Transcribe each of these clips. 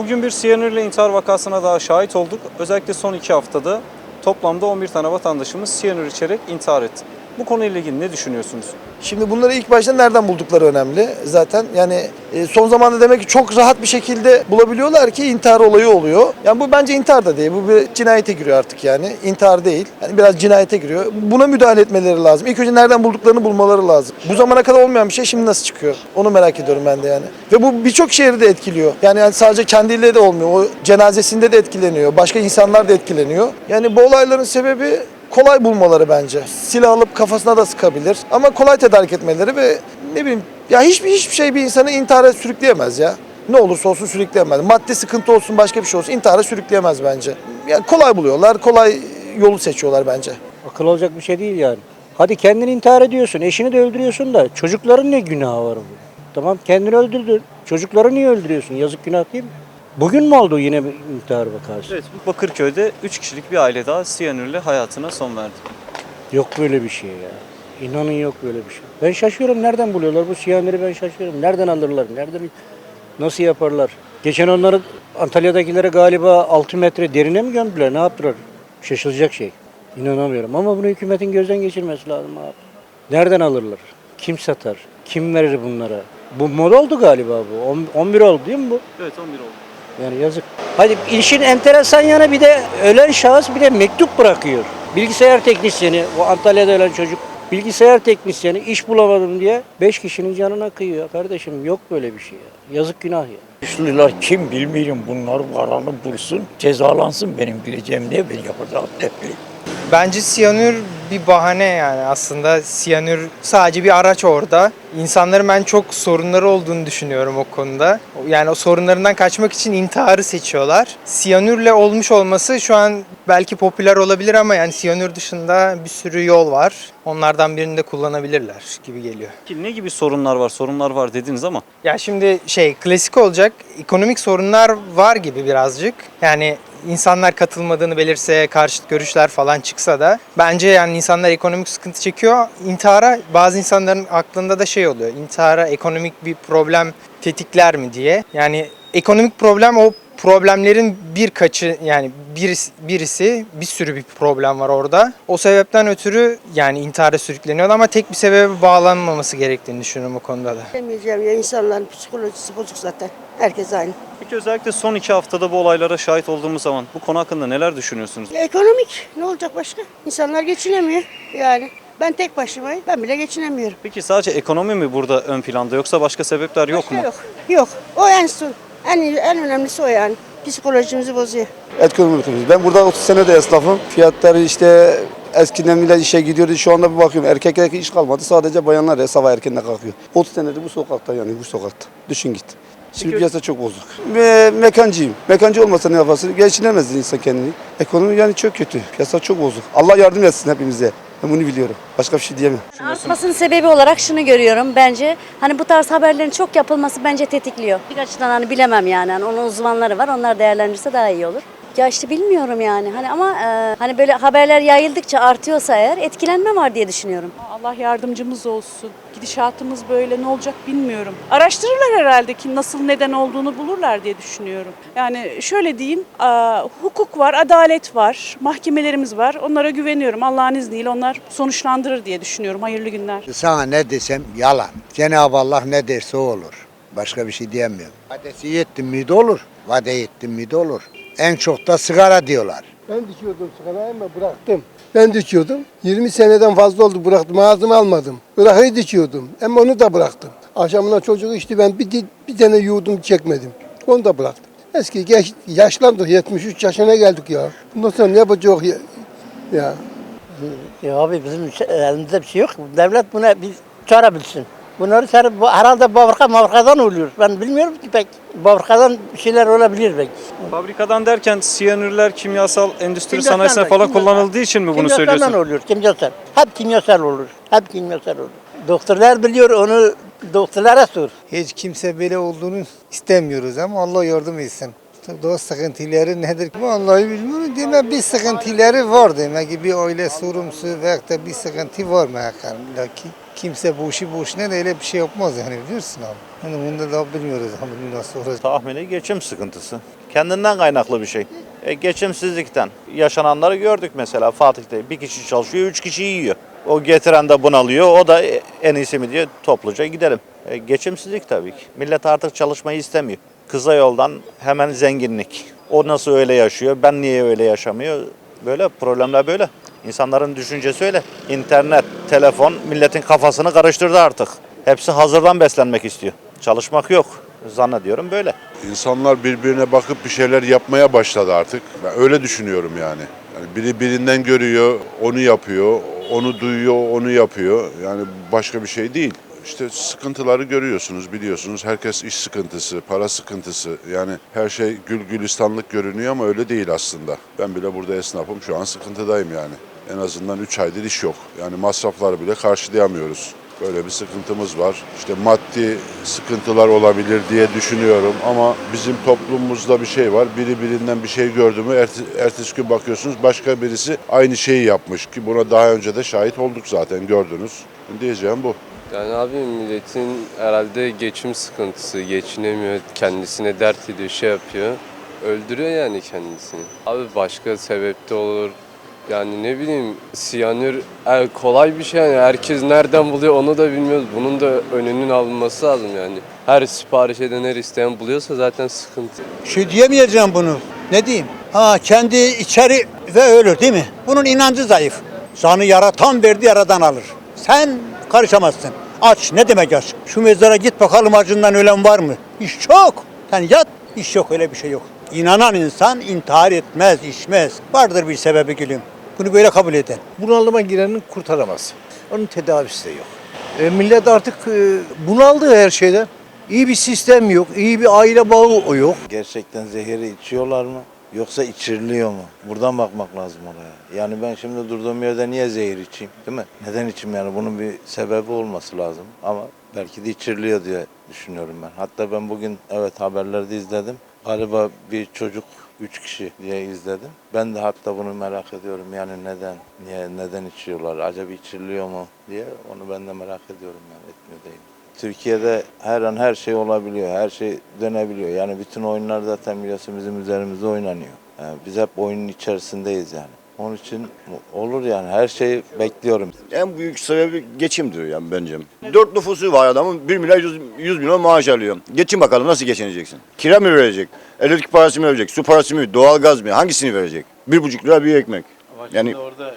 Bugün bir siyanürle intihar vakasına daha şahit olduk. Özellikle son iki haftada toplamda 11 tane vatandaşımız siyanür içerek intihar etti. Bu konuyla ilgili ne düşünüyorsunuz? Şimdi bunları ilk başta nereden buldukları önemli zaten. Yani e, son zamanda demek ki çok rahat bir şekilde bulabiliyorlar ki intihar olayı oluyor. Yani bu bence intihar da değil. Bu bir cinayete giriyor artık yani. İntihar değil. Yani biraz cinayete giriyor. Buna müdahale etmeleri lazım. İlk önce nereden bulduklarını bulmaları lazım. Bu zamana kadar olmayan bir şey şimdi nasıl çıkıyor? Onu merak ediyorum ben de yani. Ve bu birçok şehri de etkiliyor. Yani, yani sadece kendiyle de olmuyor. O cenazesinde de etkileniyor. Başka insanlar da etkileniyor. Yani bu olayların sebebi kolay bulmaları bence. Silah alıp kafasına da sıkabilir ama kolay tedarik etmeleri ve ne bileyim ya hiçbir hiçbir şey bir insanı intihara sürükleyemez ya. Ne olursa olsun sürükleyemez. Maddi sıkıntı olsun başka bir şey olsun intihara sürükleyemez bence. Yani kolay buluyorlar, kolay yolu seçiyorlar bence. Akıl olacak bir şey değil yani. Hadi kendini intihar ediyorsun, eşini de öldürüyorsun da çocukların ne günahı var bu? Tamam kendini öldürdün. Çocukları niye öldürüyorsun? Yazık günah değil mi? Bugün mü oldu yine bir intihar vakası? Evet, Bakırköy'de 3 kişilik bir aile daha siyanürle hayatına son verdi. Yok böyle bir şey ya. İnanın yok böyle bir şey. Ben şaşıyorum nereden buluyorlar bu siyanürü ben şaşıyorum. Nereden alırlar? Nereden nasıl yaparlar? Geçen onları Antalya'dakilere galiba 6 metre derine mi gömdüler? Ne yaptılar? Şaşılacak şey. İnanamıyorum ama bunu hükümetin gözden geçirmesi lazım abi. Nereden alırlar? Kim satar? Kim verir bunlara? Bu moda oldu galiba bu. On- 11 oldu değil mi bu? Evet 11 oldu. Yani yazık. Hadi işin enteresan yanı bir de ölen şahıs bir de mektup bırakıyor. Bilgisayar teknisyeni, o Antalya'da ölen çocuk bilgisayar teknisyeni iş bulamadım diye 5 kişinin canına kıyıyor. Kardeşim yok böyle bir şey ya. Yazık günah ya. Suçlular kim bilmiyorum bunlar varanı bulsun cezalansın benim bileceğim ne ben yapacağım ne bileyim. Bence siyanür bir bahane yani aslında siyanür sadece bir araç orada. İnsanların ben çok sorunları olduğunu düşünüyorum o konuda. Yani o sorunlarından kaçmak için intiharı seçiyorlar. Siyanürle olmuş olması şu an belki popüler olabilir ama yani siyanür dışında bir sürü yol var. Onlardan birini de kullanabilirler gibi geliyor. Ne gibi sorunlar var? Sorunlar var dediniz ama Ya şimdi şey klasik olacak ekonomik sorunlar var gibi birazcık. Yani insanlar katılmadığını belirse, karşıt görüşler falan çıksa da bence yani insanlar ekonomik sıkıntı çekiyor. İntihara bazı insanların aklında da şey oluyor. İntihara ekonomik bir problem tetikler mi diye. Yani ekonomik problem o problemlerin birkaçı yani birisi, birisi bir sürü bir problem var orada. O sebepten ötürü yani intihara sürükleniyor ama tek bir sebebe bağlanmaması gerektiğini düşünüyorum o konuda da. Demeyeceğim ya insanların psikolojisi bozuk zaten. Herkes aynı. peki özellikle son iki haftada bu olaylara şahit olduğumuz zaman bu konu hakkında neler düşünüyorsunuz? Ya ekonomik ne olacak başka? İnsanlar geçinemiyor yani. Ben tek başımayım. Ben bile geçinemiyorum. Peki sadece ekonomi mi burada ön planda yoksa başka sebepler yok Başka mu? Yok. Yok. O en son. En, en önemlisi o yani. Psikolojimizi bozuyor. Ekonomik kriz. Ben burada 30 sene de esnafım. Fiyatları işte eskiden millet işe gidiyordu. Şu anda bir bakıyorum erkeklerde iş kalmadı. Sadece bayanlar ya sabah erkenden kalkıyor. 30 senedir bu sokakta yani bu sokakta. Düşün git. Şimdi piyasa çok bozuk. Me mekancıyım. Mekancı olmasa ne yaparsın? Geçinemez insan kendini. Ekonomi yani çok kötü. Piyasa çok bozuk. Allah yardım etsin hepimize. Ben bunu biliyorum. Başka bir şey diyemem. Artmasının sebebi olarak şunu görüyorum bence. Hani bu tarz haberlerin çok yapılması bence tetikliyor. Bir açıdan hani bilemem yani. Hani onun uzmanları var. Onlar değerlendirirse daha iyi olur. Ya işte bilmiyorum yani. Hani ama e, hani böyle haberler yayıldıkça artıyorsa eğer etkilenme var diye düşünüyorum. Allah yardımcımız olsun. Gidişatımız böyle ne olacak bilmiyorum. Araştırırlar herhalde ki nasıl neden olduğunu bulurlar diye düşünüyorum. Yani şöyle diyeyim, e, hukuk var, adalet var, mahkemelerimiz var. Onlara güveniyorum. Allah'ın izniyle onlar sonuçlandırır diye düşünüyorum. Hayırlı günler. Sana ne desem yalan. Cenab-ı Allah ne derse o olur. Başka bir şey diyemiyorum. Vadesi yettin miydi olur. Vade yettin miydi olur. En çok da sigara diyorlar. Ben dikiyordum sigarayı ama bıraktım. Ben dikiyordum. 20 seneden fazla oldu bıraktım. Ağzımı almadım. Bırakıyı dikiyordum. Ama onu da bıraktım. Akşamına çocuk içti ben bir, bir tane yudum çekmedim. Onu da bıraktım. Eski geç, yaşlandık. 73 yaşına geldik ya. Bundan sonra ne yapacak ya? ya. Ya abi bizim elimizde bir şey yok. Devlet buna bir çare bilsin. Bunları bu herhalde fabrika mavrikadan oluyor. Ben bilmiyorum ki pek. Fabrikadan bir şeyler olabilir belki. Fabrikadan derken siyanürler kimyasal endüstri Kimyasal sanayisine da, falan kimyasal. kullanıldığı için mi bunu Kimyasaldan söylüyorsun? oluyor, kimyasal. Hep kimyasal olur. Hep kimyasal olur. Doktorlar biliyor onu doktorlara sor. Hiç kimse böyle olduğunu istemiyoruz ama Allah yardım etsin. Daha sıkıntıları nedir? Vallahi bilmiyorum. Demek bir sıkıntıları var demek ki bir aile sorumlusu veyahut da bir sıkıntı var muhakkak illa ki. Kimse bu işine de öyle bir şey yapmaz yani biliyorsun abi. Yani bunu da bilmiyoruz abi nasıl olacak. Tahmini geçim sıkıntısı. Kendinden kaynaklı bir şey. E, geçimsizlikten yaşananları gördük mesela Fatih'te. Bir kişi çalışıyor, üç kişi yiyor. O getiren de bunalıyor, o da en iyisi mi diye topluca gidelim. E, geçimsizlik tabii ki. Millet artık çalışmayı istemiyor. Kısa yoldan hemen zenginlik. O nasıl öyle yaşıyor, ben niye öyle yaşamıyor? Böyle problemler böyle. İnsanların düşüncesi öyle. İnternet, telefon milletin kafasını karıştırdı artık. Hepsi hazırdan beslenmek istiyor. Çalışmak yok. Zannediyorum böyle. İnsanlar birbirine bakıp bir şeyler yapmaya başladı artık. Ben öyle düşünüyorum yani. yani biri birinden görüyor, onu yapıyor, onu duyuyor, onu yapıyor. Yani başka bir şey değil. İşte sıkıntıları görüyorsunuz, biliyorsunuz. Herkes iş sıkıntısı, para sıkıntısı. Yani her şey gül gülistanlık görünüyor ama öyle değil aslında. Ben bile burada esnafım, şu an sıkıntıdayım yani. En azından 3 aydır iş yok. Yani masrafları bile karşılayamıyoruz. Böyle bir sıkıntımız var. İşte maddi sıkıntılar olabilir diye düşünüyorum ama bizim toplumumuzda bir şey var. Biri birinden bir şey gördü mü ertesi, ertesi gün bakıyorsunuz başka birisi aynı şeyi yapmış ki buna daha önce de şahit olduk zaten gördünüz. Diyeceğim bu. Yani abi milletin herhalde geçim sıkıntısı, geçinemiyor, kendisine dert ediyor, şey yapıyor. Öldürüyor yani kendisini. Abi başka sebep de olur. Yani ne bileyim siyanür e, kolay bir şey yani herkes nereden buluyor onu da bilmiyoruz. Bunun da önünün alınması lazım yani. Her sipariş eden her isteyen buluyorsa zaten sıkıntı. Şey diyemeyeceğim bunu. Ne diyeyim? Ha kendi içeri ve ölür değil mi? Bunun inancı zayıf. Canı yaratan verdi yaradan alır. Sen karışamazsın. Aç ne demek aç? Şu mezara git bakalım acından ölen var mı? İş çok. Sen yat iş yok öyle bir şey yok. İnanan insan intihar etmez, içmez. Vardır bir sebebi gülüm. Bunu böyle kabul eden. Bunalıma girenin kurtaramaz. Onun tedavisi de yok. E, millet artık e, bunaldı her şeyden. İyi bir sistem yok, iyi bir aile bağı yok. Gerçekten zehiri içiyorlar mı? Yoksa içiriliyor mu? Buradan bakmak lazım oraya. Yani ben şimdi durduğum yerde niye zehir içeyim? Değil mi? Neden içeyim yani? Bunun bir sebebi olması lazım. Ama belki de içiriliyor diye düşünüyorum ben. Hatta ben bugün evet haberlerde izledim. Galiba bir çocuk üç kişi diye izledim. Ben de hatta bunu merak ediyorum. Yani neden? Niye? Neden içiyorlar? Acaba içiriliyor mu diye onu ben de merak ediyorum yani etmiyor değilim. Türkiye'de her an her şey olabiliyor, her şey dönebiliyor. Yani bütün oyunlar zaten biliyorsun bizim üzerimizde oynanıyor. Yani biz hep oyunun içerisindeyiz yani. Onun için olur yani her şeyi bekliyorum. En büyük sebebi geçimdir yani bence. Dört nüfusu var adamın 1 milyar 100, 100 milyon maaş alıyor. Geçin bakalım nasıl geçineceksin? Kira mı verecek? Elektrik parası mı verecek? Su parası mı? Doğalgaz mı? Hangisini verecek? Bir buçuk lira bir ekmek. Yani- orada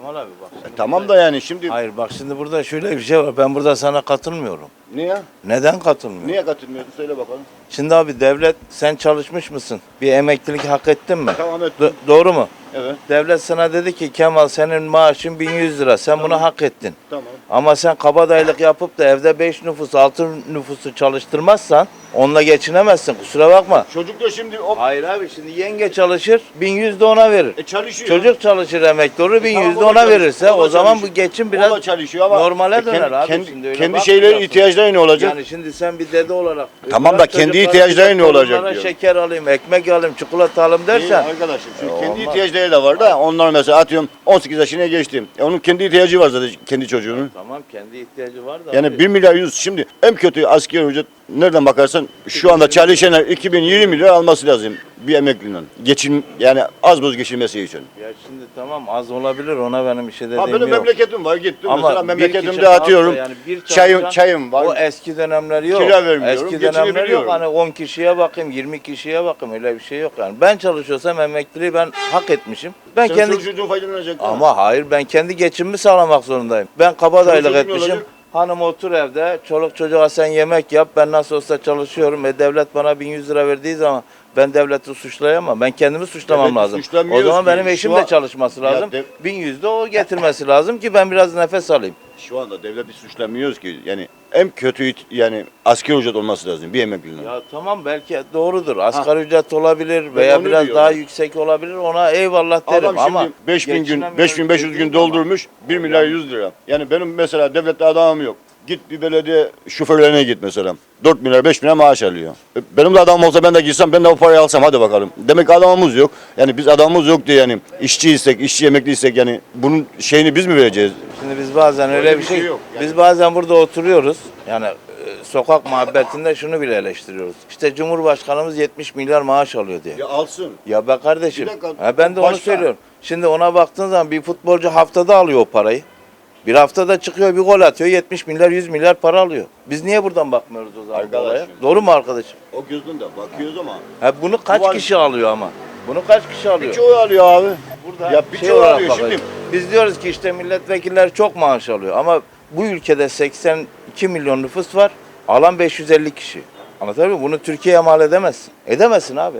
Kemal abi bak. E, tamam da yani şimdi... Hayır bak şimdi burada şöyle bir şey var. Ben burada sana katılmıyorum. Niye? Neden katılmıyorum? Niye katılmıyorsun? Söyle bakalım. Şimdi abi devlet sen çalışmış mısın? Bir emeklilik hak ettin mi? Tamam et. Do- doğru mu? Evet. Devlet sana dedi ki Kemal senin maaşın 1100 lira. Sen bunu hak ettin. Tamam. Ama sen kabadayılık yapıp da evde 5 nüfus, 6 nüfusu çalıştırmazsan onunla geçinemezsin. Kusura bakma. Çocuk da şimdi o Hayır abi şimdi yenge çalışır 1100 de ona verir. e, çalışıyor. Çocuk çalışır emekli olur 1100 de tamam, o da ona çalışıyor. verirse O da o zaman bu çalışıyor. geçim O biraz da çalışıyor ama normale e, döner kendi, abi kendi, şimdi öyle kendi şeyleri bakmayacaksın. İhtiyaçları ne olacak? Yani şimdi sen bir dede olarak Tamam da kendi ihtiyaçları ne olacak diyor. Şeker alayım, ekmek alayım, çikolata alayım İyi dersen arkadaşım şimdi kendi olmaz. ihtiyaçları da var da onlar mesela atıyorum 18 yaşına geçtim. E, onun kendi ihtiyacı var zaten kendi çocuğunun. tamam kendi ihtiyacı var da Yani abi. 1 milyar 100 şimdi en kötü asgari ücret nereden bakarsan şu anda çalışanlar 2020 lira alması lazım bir emeklinin. Geçin yani az buz geçirmesi için. Ya şimdi tamam az olabilir ona benim bir şey dediğim Ha benim yok. memleketim var gittim Ama mesela bir memleketimde kişi atıyorum. yani bir çayım çalışan- çayım var. O eski dönemler yok. Kira vermiyorum, Eski dönemler yok. geçinebiliyorum. Hani 10 kişiye bakayım, 20 kişiye bakayım öyle bir şey yok yani. Ben çalışıyorsam emekliliği ben hak etmişim. Ben Sen kendi çocuğun faydalanacak. Ama hayır ben kendi geçimimi sağlamak zorundayım. Ben kabadayılık çocuğun etmişim. olacak. Hanım otur evde, çoluk çocuğa sen yemek yap, ben nasıl olsa çalışıyorum. E devlet bana 1100 lira verdiği zaman ben devleti suçlayamam. Ben kendimi suçlamam Devleti lazım. O suçlamıyoruz zaman ki. benim Şu eşim an- de çalışması Ya lazım. dev- 1100 de o getirmesi lazım ki ben biraz nefes alayım. Şu anda devleti suçlamıyoruz ki. Yani en kötü yani asgari ücret olması lazım bir emeklinin. Ya tamam belki doğrudur. Asgari ücret olabilir veya onu biraz diyorum. daha yüksek olabilir. Ona eyvallah derim Adam ama şimdi 5000 gün geçinemiyoruz 5500 dediğim gün zaman- doldurmuş 1 milyar 100 lira. Yani benim mesela devlette adamım yok. Git bir belediye şoförlerine git mesela. 4 milyar 5 milyar maaş alıyor. E, Benim de adamım olsa ben de gitsem ben de o parayı alsam hadi bakalım. Demek ki adamımız yok. Yani biz adamımız yok diye yani işçiysek, işçi emekliysek yani bunun şeyini biz mi vereceğiz? Şimdi biz bazen öyle bir şey, biz bazen burada oturuyoruz. Yani e, sokak muhabbetinde şunu bile eleştiriyoruz. İşte Cumhurbaşkanımız 70 milyar maaş alıyor diye. Ya alsın. Ya be kardeşim. Bir dakika, Ha ben de onu başka. söylüyorum. Şimdi ona baktığın zaman bir futbolcu haftada alıyor o parayı. Bir haftada çıkıyor bir gol atıyor 70 milyar 100 milyar para alıyor. Biz niye buradan bakmıyoruz o zaman Arkadaşım. olaya? Doğru mu arkadaşım? O gözünde bakıyoruz ama. Ha bunu kaç Bu var- kişi alıyor ama? Bunu kaç kişi alıyor? Birçoğu alıyor abi. Burada Ya şey birçoğu olarak alıyor bakıyoruz. şimdi. Biz diyoruz ki işte milletvekilleri çok maaş alıyor ama bu ülkede 82 milyon nüfus var. Alan 550 kişi. Anlatabiliyor muyum? Bunu Türkiye'ye mal edemezsin. Edemezsin abi.